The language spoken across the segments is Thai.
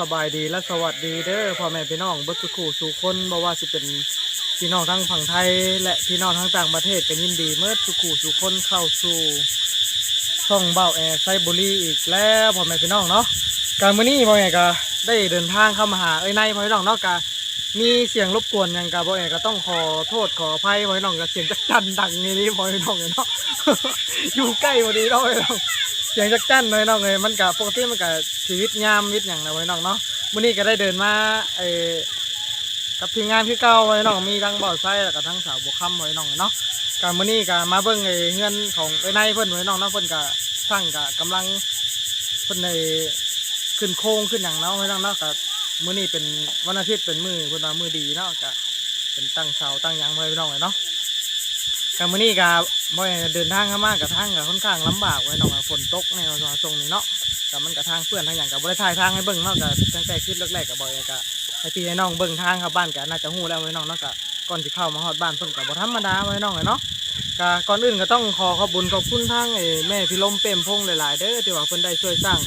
สบายดีและสวัสดีเด้อพ่อแม่พี่น้องเบิดทุกคู่สู่คนบ่ว่าสิเป็นพี่น้องทั้งฝั่งไทย และพี่น้องทั้งต่างประเทศก็ยินดีเมื่อทุกคู่สู่คนเข้าสู่ช่องเบ้าแอร์ไซบุรีอีกแล้วพ่อแม่พี่น้องเนาะการมื้อนี้บ่แอก็ได้เดินทางเข้ามาหาเอ้ยในพ่อแม่พี่น้องเนาะก็มีเสียงรบกวนยังก็บ่แอก็ต้องขอโทษขออภัยพ่อแม่พี่น้องก็เสียงจักจันดังนี่นี่พ่อแม่พี่น้องเนาะอยู่ใกล้พอดีเนาะพ่อแม่พี่น้อง เสียงจักจันเลยน้องเลยมันกับปกติมันกับชีวิตยามวิตอย่างนะไว้น้องเนาะมื้อนี้ก็ได้เดินมาเออกับทีมงานคือเก่าไว้น้องมีทั้งบ่อไส้แล้วก็ทั้งสาวบัวค่ำไว้น้องเนาะการมื้อนี้ก็มาเบิ่งไอ้เฮือนของไอ้นายเพิ่นไว้น้องเนาะเพิ่นก็สร้างก็กำลังเพิ่นในขึ้นโค้งขึ้นอย่างเนาะไว้น้องเนาะก็มื้อนี้เป็นวันอาทิตย์เป็นมื้อเพิ่นว่ามื้อดีเนาะก็เป็นตั้งเสาตั้งหยังไว้น้องเลยเนาะ กับมื้อนี้ก็บ่ได้เดินทางเข้ามากับทางก็ค่อนข้างลำบากไว้น้องอะฝนตกในเราตรงนี้เนาะกับมันกับทางเพื่อนทางอย่างกับบ่ได้ถ่ายทางให้เบิ่งเนาะก็ตั้งแต่ขึ้นแรกๆก็บ่ได้ก็ให้พี่ให้น้องเบิ่งทางเข้าบ้านก็น่าจะฮู้แล้วไว้น้องเนาะก็ก่อนสิเข้ามาฮอดบ้านเพิ่นก็บ่ธรรมดาไว้น้องเนาะก็ก่อนอื่นก็ต้องขอขอบคุญขอบคุณทางไอ้แม่พี่ลมเปรมพงษ์หลายๆเด้อที่ว่าเพิ่นได้ช่วยสร้าง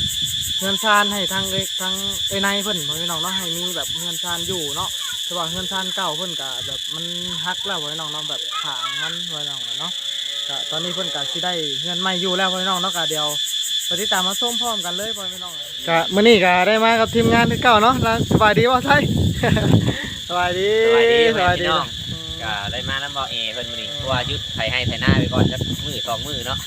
เงินชานให้ทางเอ้ยทางเอ้ยนายเพิ่นไว้น้องเนาะให้มีแบบเงินชานอยู่เนาะ แต่ว่าเฮือนชานเก่าเพิ่นก็แบบมันฮักแล้วไว้น้องเนาะแบบขางมันไว้น้องเนาะก็ตอนนี้เพิ่นก็สิได้เฮือนใหม่อยู่แล้วไว้น้องเนาะก็เดี๋ยวไปติดตามมาส้มพร้อมกันเลยไว้น้องก็มื้อนี้ก็ได้มากับทีมงานที่เก่าเนาะแล้วสบายดีบ่ไทยสบายดีสบายดีสบายดีพี่น้องอืมก็ได้มาน้ำบอเอเพิ่นมื้อนี้เพราะว่าหยุดไถให้ไถหน้าไปก่อนจักมือสองมือเนาะ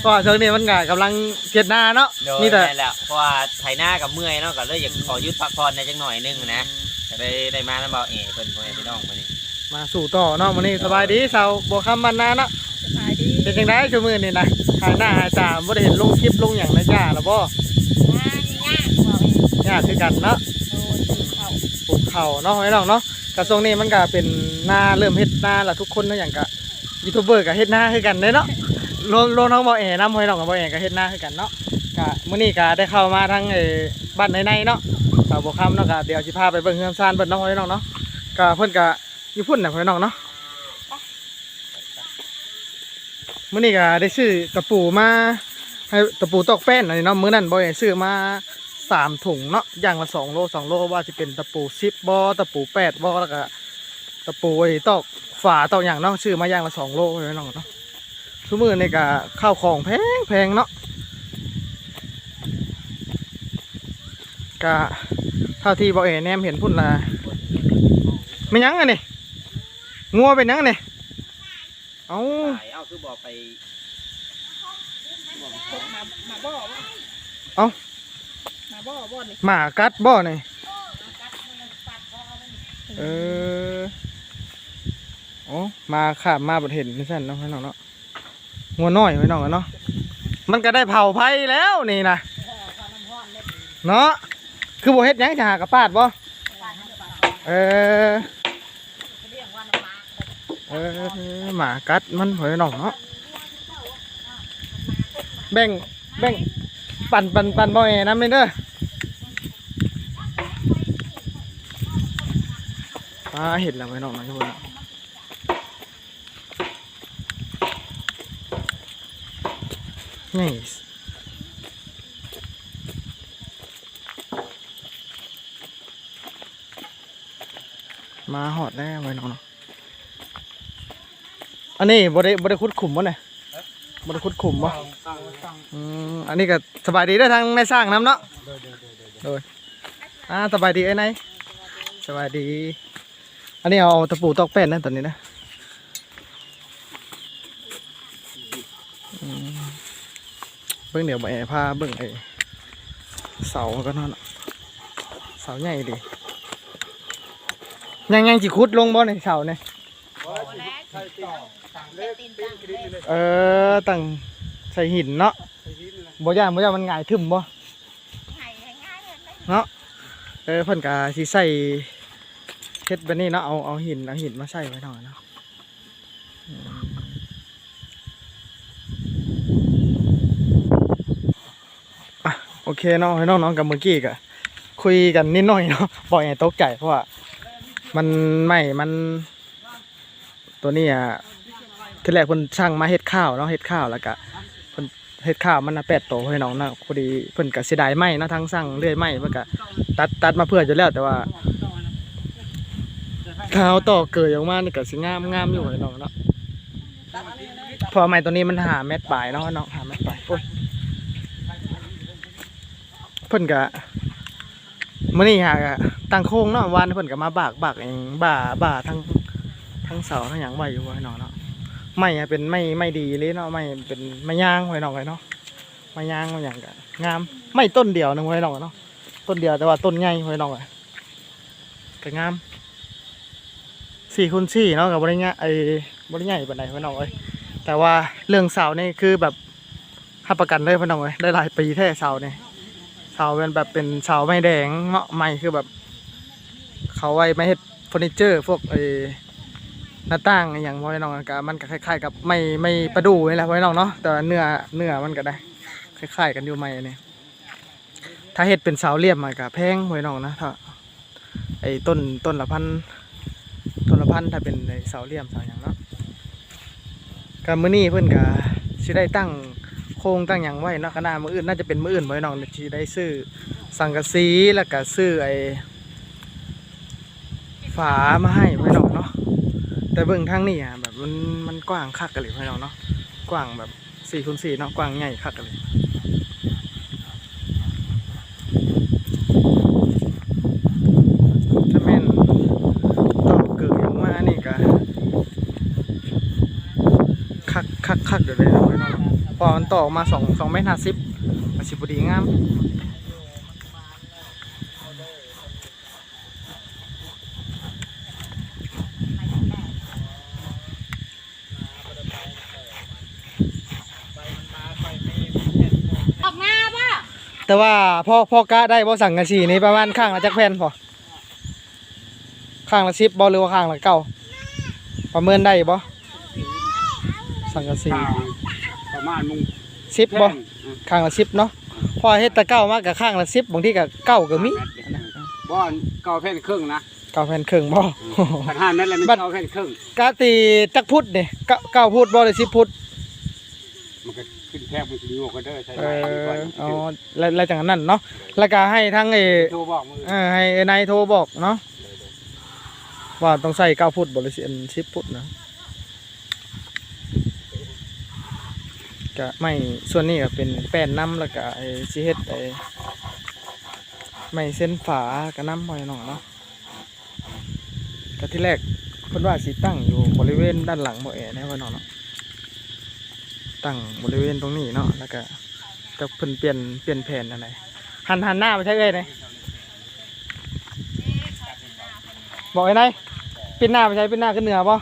เพราะว่าช่วงนี้มันก็กำลังเก็ดหน้าเนาะโดยมีแต่นั่นแหละเพราะว่าไถหน้ากับเมื่อยเนาะก็เลยอยากขอหยุดพักผ่อนในจังหน่อยหนึงนะก็ ได้ได้มาน้ำบอเอเพิ่นพ่อแม่พี่น้องมื้อนี้มาสู่ต่อเนาะมื้อนี้สบายดีสาวบ่คำบ้านนาเนาะสบายดีเป็นจังได๋ชั่วมื้อนี้นะหายหน้าหายตาบ่ได้เห็นลงคลิปลงหยังนะจ้าแล้วบ่งานยากกว่าเองยากคือกันเนาะโดนถูกเขาปลูกข้าวเนาะไว้น้องเนาะกระทรวงนี้มันก็เป็นหน้าเริ่มเฮ็ดหน้าละทุกคนเนาะอย่างกะยูทูบเบอร์ก็เฮ็ดหน้าคือกันเด้เนาะรวมรวมทั้งบ่แอนำไว้น้องกับบ่แอก็เฮ็ดหน้าคือกันเนาะก็มื้อนี้ก็ได้เข้ามาทางเอ่อบ้านในๆเนาะ สาวบ่คำเนาะก็เดี๋ยวสิพาไปเบิ่งเฮือนซ่านเพิ่นเนาะไว้น้องเนาะก็เพิ่นก็อยู่พุ่นน่ะไว้น้องเนาะมื้อนี้ก็ได้ซื้อตะปูมาให้ตะปูตอกแป้นอันนี้เนาะมื้อนั้นบ่แอซื้อมาสามถุงเนาะอย่างละสองโลสองโลว่าสิเป็นตะปู10บ่ตะปู8บ่แล้วก็ตะปูไอ้ตอกฝาตอกอย่างเนาะซื้อมาอย่างละสองโลไว้น้องเนาะซุมื้อนี่ก็ข้าวของแพงแพงเนาะ ก็เท่าที่บ่เอแนมเห็นพุ่นละไม่ยั้งอันนี่งัวเป็นหยังอันนี่เอ้าเอาคือบอกไปเอ้ามาบ่อบ่อนี่หมากัดบ่อนี่เออโอ้มาข้ามมาบ่เห็นนี่ซั่นเนาะพี่น้องเนาะงัวน้อยพี่น้องอะเนาะมันก็ได้เผาไผ่แล้วนี่นะเนาะ คือบ่เฮ็ดหยังจะหากระปาดบ่เออเออหมากัดมันเผยน้องเนาะแบ่งแบ่งปั่นปั่นปั่นบ่แอน้ำเลยเด้อปลาเห็ดแล้วไว้น้องนะทุกคนเนาะนี่ มาหอดแล้วไว้น้องเนาะอันนี้บริบริคุดขุมวะเนี่ยบริคุดขุมวะอืมอันนี้ก็สบายดีได้ทางในสร้างน้ำเนาะโดยอ่าสบายดีไอ้ไหนสบายดี อันนี้เอาตะปูตอกแป้นนะตอนนี้นะเบิ้งเดี๋ยวใบพาเบิ้งไอ้เสาก็นั่นอะเสาใหญ่ดี ยังยังจิคุดลงบ่ในเสาเนี่ยเออตั้งใส่หินเนาะบ่ย่านบ่ย่านมันง่ายทึมบ่เนาะเออเพิ่นก็สิใส่เฮ็ดแบบนี้เนาะเอาเอาหินเอาหินมาใส่ไว้หน่อยเนาะโอเคเนาะให้น้องๆกับเมื่อกี้ก็คุยกันนิดหน่อยเนาะบ่ให้ตกใจเพราะว่า มันไม่มันตัวนี้อะทีแรกเพิ่นช่างมาเฮ็ดข้าวเนาะเฮ็ดข้าวแล้วก็เพิ่นเฮ็ดข้าวมันน่ะแปดโตให้น้องนะพอดีเพิ่นก็เสียดายไม้เนาะทั้งสั่งเลื่อยไม้เพิ่นก็ตัดตัดมาเพื่ออยู่แล้วแต่ว่าถ้าเอาต่อเกยออกมานี่ก็สิงามงามอยู่ให้น้องเนาะพอไม้ตัวนี้มันหาเม็ดปลายเนาะน้องหาเม็ดปลายโอ้ยเพิ่นก็ มื้อนี้หาก็ตั้งโค้งเนาะวานเพิ่นก็มาบากบากเองบ่าบ่าทั้งทั้งเสาทั้งหยังไว้อยู่ให้น้องเนาะไม่อะเป็นไม่ไม่ดีเลยเนาะไม่เป็นไม่ย่างไว้หน่อยเนาะไม่ย่างมาอย่างกันงามไม่ต้นเดียวนึงไว้หน่อยเนาะต้นเดียวแต่ว่าต้นใหญ่ไว้หน่อยก็งามสี่คูณสี่เนาะกับบริญญาไอ้บริญญาปานใดไว้หน่อยแต่ว่าเรื่องเสานี่คือแบบหับประกันเลยไว้หน่อยได้หลายปีแท้เสาเนี่ย เสาเป็นแบบเป็นเสาไม้แดงเนาะไม้คือแบบ เขาไว้ไม่เฮ็ดเฟอร์นิเจอร์พวกไอ้หน้าต่างอย่างพ่อพี่น้องก็มันก็คล้ายๆ กับไม่ไม่ประดูนี่แหละพ่อพี่น้องเนาะแต่เนื้อเนื้อมันก็ได้คล้ายๆ กันอยู่ไม่เนี่ยถ้าเห็ดเป็นเสาเหลี่ยมมันก็แพงพ่อพี่น้องนะถ้าไอ้ต้นต้นละพันต้นละพันถ้าเป็นไอ้เสาเหลี่ยมเสาอย่างเนาะก็มื้อนี้เพิ่อนก็สิได้ตั้ง โครงตั้งหยังไว้เนาะคณะมืออื่นน่าจะเป็นมืออื่นพ่อพี่น้องสิได้ซื้อสังกะสีแล้วก็ซื้อไอ้ฝามาให้พ่อพี่น้องเนาะแต่เบิ่งทางนี่อะแบบมันมันกว้างคักกันเลยพี่น้องเนาะกว้างแบบสี่คูณสี่เนาะกว้างใหญ่คักกันเลยถ้าแม่นต่อเกิดออกมานี่ก็คักคักคักเดี๋ยวเลยนะ พี่น้องเนาะพอมันต่อออกมาสองสองเมตรห้าสิบมันสิบดีงามออกมาป่ะแต่ว่าพ่อพ่อกะได้บ่สั่งกะสีนี่ประมาณข้างละจักแผ่นพอข้างละสิบบ่หรือว่าข้างละเก้าประเมินได้บ่สั่งกะสี ประมาณมุงสิบบ่แผ่นข้างละสิบเนาะพอเฮ็ดแตะเก้ามากกับข้างละสิบบางทีก็เก้าก็มีบ่อนเก้าแผ่นครึ่งนะเก้าแผ่นครึ่งบ่ขันห้านั่นแหละมันบัดเก้าแผ่นครึ่งกะตีจักพุทธนี่เก้าเก้าพุทธบ่หรือสิบพุทธมันก็ขึ้นแทบมันจะมีโอกาสเด้อใช่ไหเอมดีกว่าออ๋อแล้วแล้วจากนั้นเนาะแล้วก็ให้ทั้งไอ้โทรบอกมือเออให้ไอ้นายโทรบอกเนาะว่าต้องใส่เก้าพุทธบ่หรือสิบพุทธนะ ก็ไม่ส่วนนี้ก็เป็นแป้นน้ำแล้วก็ไอ้สิเฮ็ดไอ้ไม่เส้นฝากับน้ำพอยน้องเนาะก็ที่แรกเพิ่นว่าสิตั้งอยู่บริเวณด้านหลังบ่แอแน่พ่อน้องเนาะตั้งบริเวณตรงนี้เนาะแล้วก็จะเพิ่นเปลี่ยนเปลี่ยนแผนอะไรหันหันหน้าไปใช่เอ้ยเลยบอกไอ้นายปิดหน้าไปใช้ปิดหน้าขึ้นเหนือป่ะ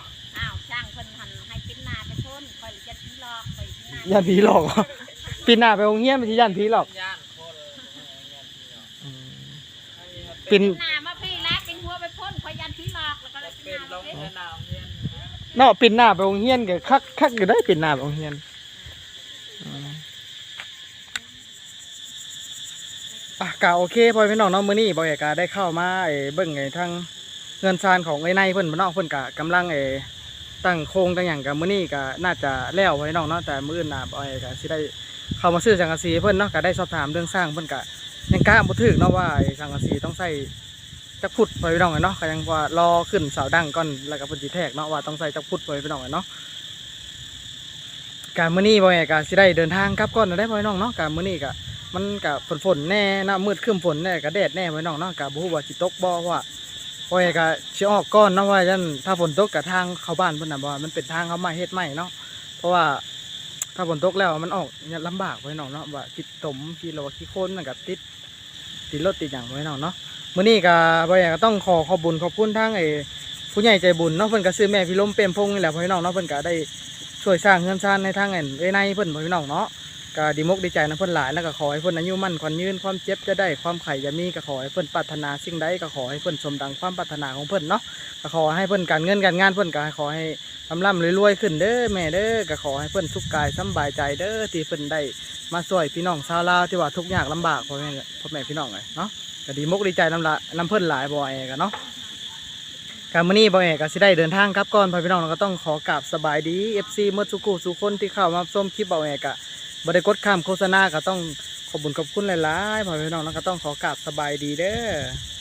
ยหน้ายันผีหลอกเหรอปิดหน้าไปองเงี้ยไม่ใช่ยันผีหลอกอืมปินหน้ามาพี่แล้วปิ้นหัวไปพ่นคอยยันชี้หลอกแล้วก็เลยปิ้นหน้าไปปิ้นเนาะปิดหน้าไปองเงี้ยนก็คักคักอยู่ได้ปิดหน้าไปองเงี้ยนอืมอะกะโอเคพอพี่น้องเนาะมื้อนี้บ่อยากาได้เข้ามาไอ้เบิ่งไอ้ทางเงินซานของไอ้นายเพิ่นบ่เนาะเพิ่นกะกำลังไอ้ ตั้งโครงตั้งหยังกะมื้อนี้ก็น่าจะแล้วไว้น้องเนาะแต่มื้ออื่นน่ะบ่อยกาสิได้เข้ามาซื้อสังกะสีเพิ่นเนาะก็ได้สอบถามเรื่องสร้างเพิ่นกะยังกล้าบ่ถึกเนาะว่าไอ้สังกะสีต้องใช้จักพุดพอพี่น้องเนาะก็ยังว่ารอขึ้นเสาดังก่อนแล้วก็เพิ่นสิแทกเนาะว่าต้องใช้จักพุดพอพี่น้องเนาะกะมื้อนี้บ่อยกาสิได้เดินทางกลับก่อนได้พอพี่น้องเนาะกะมื้อนี้ก็มันกับฝนฝนแน่นะมืดครึ้มฝนแน่กับแดดแน่ไว้น้องเนาะกับบูว่าสิตกบ่ว่า โอ้ยก็สิออกก้อนเนาะว่าจันถ้าฝนตกกับทางเข้าบ้านเพิ่นน่ะบ่มันเป็นทางเข้ามาเฮ็ดใหม่เนาะเพราะว่าถ้าฝนตกแล้วมันออกเนี่ยลำบากไว้น้องเนาะว่าคิดตมคิดโลคิดโคนมันก็ติดติดรถติดหยังไว้น้องเนาะมื้อนี้ก็บ่อยากก็ต้องขอขอบุญขอบคุณทางไอ้ผู้ใหญ่ใจบุญเนาะเพิ่นก็ซื้อแม่พี่ล้มเปรมพงษ์นี่แหละพ่อพี่น้องเนาะเพิ่นก็ได้ช่วยสร้างเฮือนซ่านในทางไอ้ในเพิ่นพ่อพี่น้องเนาะ ก็ดีมกดีใจนะเพิ่อนหลายแล้วก็ขอให้เพิ่อนอายุมั่นขวัญยืนความเจ็บจะได้ความไข่จะมีก็ขอให้เพิ่อนปรารถนาสิ่งใดก็ขอให้เพิ่อนสมดังความปรารถนาของเพิ่อนเนาะก็ขอให้เพิ่อนการเงินการงานเพิ่อนก็ขอให้ร่ำร่ำรวยๆขึ้นเด้อแม่เด้อก็ขอให้เพิ่อนสุขกายสบายใจเด้อที่เพิ่อนได้มาช่วยพี่น้องชาวลาวที่ว่าทุกข์ยากลำบากพ่อแม่พ่อแม่พี่น้องเลยเนาะก็ดีมกดีใจน้ำละน้ำเพิ่อนหลายบ่แอกันเนาะการมื้อนี้บ่แอก็สิได้เดินทางกลับก่อนพ่อพี่น้องเราก็ต้องขอกราบสบายดี FC เมื่อสุกูสุคนที่เข้ามาชมคลิปบ่แอกะ บริกดข้ามโฆษณาก็ต้องขอบคุญขอบคุณหลายๆพ่อแม่พี่น้องแล้วก็ต้องขอกราบสบายดีเด้อ